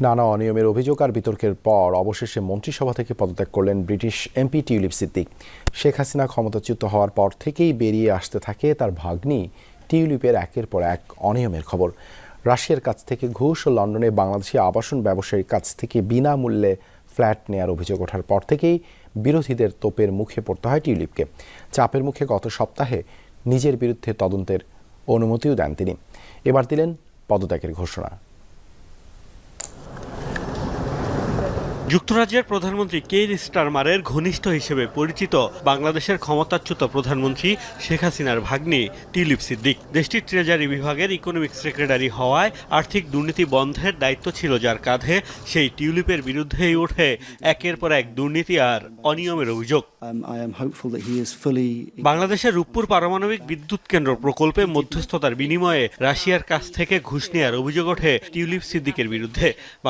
নানা অনিয়মের অভিযোগ আর বিতর্কের পর অবশেষে মন্ত্রিসভা থেকে পদত্যাগ করলেন British MP Tulip Siddiq. Sheikh Hasina ক্ষমতাচ্যুত হওয়ার পর থেকেই বেরিয়ে আসতে থাকে তার ভাগ্নি টিউলিপের একের পর এক অনিয়মের খবর। রাশিয়ার কাছ থেকে ঘুষ ও লন্ডনে বাংলাদেশি আবাসন ব্যবসায়ীর কাছ থেকে বিনামূল্যে ফ্ল্যাট নেয়ার অভিযোগ ওঠার পর থেকেই বিরোধীদের তোপের মুখে পড়তে হয় টিউলিপকে। চাপের মুখে গত সপ্তাহে নিজের বিরুদ্ধে তদন্তের অনুমতিও দেন তিনি। এবার দিলেন পদত্যাগের ঘোষণা। যুক্তরাজ্যের প্রধানমন্ত্রী কেইর স্টারমারের ঘনিষ্ঠ হিসেবে পরিচিত বাংলাদেশের ক্ষমতাচ্যুত প্রধানমন্ত্রী শেখ হাসিনার ভাগ্নি টিউলিপ সিদ্দিক। দেশটির ট্রেজারি বিভাগের ইকোনমিক সেক্রেটারি হওয়ায় আর্থিক দুর্নীতি বন্ধের দায়িত্ব ছিল যার কাঁধে সেই টিউলিপের বিরুদ্ধেই ওঠে একের পর এক দুর্নীতি আর অনিয়মের অভিযোগ। Um, বাংলাদেশের রূপপুর পারমাণবিক বিদ্যুৎ কেন্দ্র প্রকল্পে মধ্যস্থতার বিনিময়ে রাশিয়ার কাছ থেকে ঘুষ নেওয়ার অভিযোগ ওঠে টিউলিপ সিদ্দিকের বিরুদ্ধে।